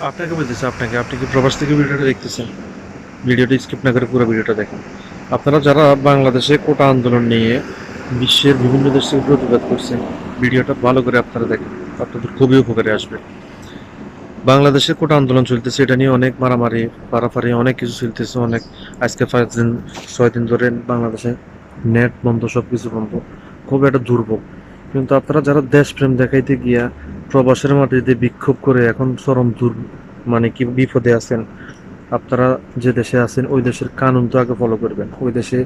আপনাকে বলতেছি, আপনাকে, আপনি কি প্রবাস থেকে ভিডিওটা দেখতেছেন? ভিডিওটা স্কিপ না করে পুরো ভিডিওটা দেখেন। আপনারা যারা বাংলাদেশে কোটা আন্দোলন নিয়ে বিশ্বের বিভিন্ন দেশ থেকে প্রতিবাদ করছেন, ভিডিওটা ভালো করে আপনারা দেখেন, আপনাদের খুবই উপকারে আসবে। বাংলাদেশে কোটা আন্দোলন চলতেছে, এটা নিয়ে অনেক মারামারি, পারাপারি অনেক কিছু চলতেছে, অনেক আজকে পাঁচ দিন, ছয় দিন ধরে বাংলাদেশে নেট বন্ধ সব কিছু বন্ধ। খুব একটা দুর্ভোগ। কিন্তু আপনারা যারা দেশপ্রেম দেখাইতে গিয়া প্রবাসের মাটিতে বিক্ষোভ করে এখন চরম দূর মানে কি বিপদে আছেন, আপনারা যে দেশে আছেন, ওই দেশের কানুন তো আগে ফলো করবেন। ওই দেশে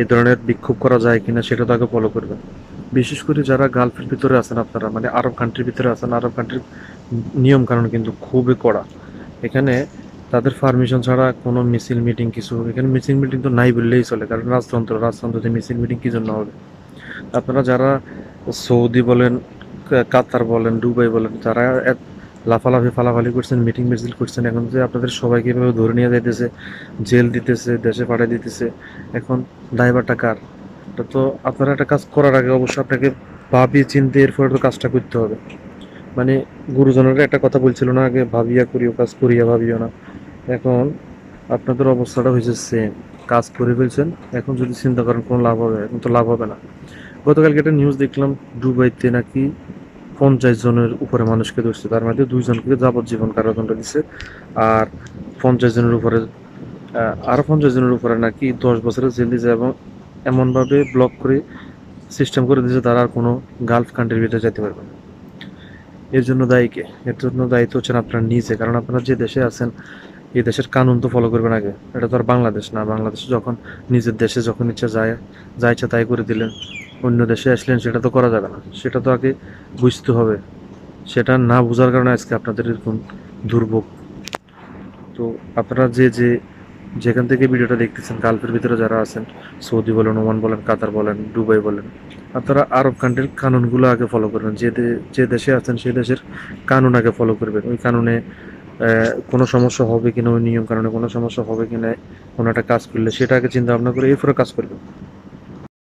এই ধরনের বিক্ষোভ করা যায় কিনা সেটা তো আগে ফলো করবেন। বিশেষ করে যারা গালফের ভিতরে আছেন আপনারা মানে আরব কান্ট্রির ভিতরে আছেন, আরব কান্ট্রির নিয়ম কানুন কিন্তু খুবই কড়া। এখানে তাদের পারমিশন ছাড়া কোনো মিছিল মিটিং কিছু, এখানে মিছিল মিটিং তো নাই বললেই চলে, কারণ রাজতন্ত্র, রাজতন্ত্রতে মিছিল মিটিং কি জন্য হবে? আপনারা যারা সৌদি বলেন কাতার বলেন, দুবাই বলেন এত- লাফালাফি, ফালাফালি করছেন মিটিং মিছিল করছেন, এখন যে আপনাদের সবাইকে এভাবে ধরে নিয়ে যাইতেছে, জেল দিতেছে, দেশে পাঠিয়ে দিতেছে, এখন ড্রাইভারটা কার? তো আপনারা একটা কাজ করার আগে অবশ্যই আপনাকে ভাবিয়ে চিনতে এরপরে তো কাজটা করতে হবে। মানে গুরুজনেরা একটা কথা বলছিল না আগে, ভাবিয়া করিও, কাজ করিয়া ভাবিও না। এখন আপনাদের অবস্থাটা হয়েছে সেম কাজ করে ফেলছেন, এখন যদি চিন্তা করেন কোনো লাভ হবে, এখন তো লাভ হবে না। গতকালকে একটা নিউজ দেখলাম, দুবাইতে নাকি পঞ্চাশ জনের উপরে মানুষকে ধরছে। তার মধ্যে দুইজনকে যাবজ্জীবন কারাদণ্ড দিছে। আর পঞ্চাশ জনের উপরে আহ, আরও পঞ্চাশ জনের উপরে নাকি দশ বছরের জেল দিয়েছে এবং এমনভাবে ব্লক করে সিস্টেম করে দিয়েছে তারা আর কোনো গালফ কান্ট্রির ভিতরে যেতে পারবে না। এর জন্য দায়ী কে? এর জন্য দায়িত্ব হচ্ছেন আপনারা নিজে। কারণ আপনারা যে দেশে আছেন এই দেশের কানুন তো ফলো করবেন আগে। এটা তো আর বাংলাদেশ না। বাংলাদেশে যখন নিজের দেশে যখন ইচ্ছা যায় যা ইচ্ছা তাই করে দিলেন। অন্য দেশে আসলেন, সেটা তো করা যাবে না। সেটা তো আগে বুঝতে হবে। সেটা না বোঝার কারণে আজকে আপনাদের এরকম দুর্ভোগ। তো আপনারা যে যে, যেখান থেকে ভিডিওটা দেখতেছেন, গালফের ভিতরে যারা আছেন, সৌদি বলেন, ওমান বলেন, কাতার বলেন, দুবাই বলেন, আপনারা আরব কান্ট্রির কানুনগুলো আগে ফলো করবেন। যে যে দেশে আছেন, সেই দেশের কানুন আগে ফলো করবেন। ওই কানুনে কোনো সমস্যা হবে কিনা, ওই নিয়ম কারণে কোনো সমস্যা হবে কিনা, কোনো একটা কাজ করলে সেটা আগে চিন্তা ভাবনা করে এরপরে কাজ করবেন।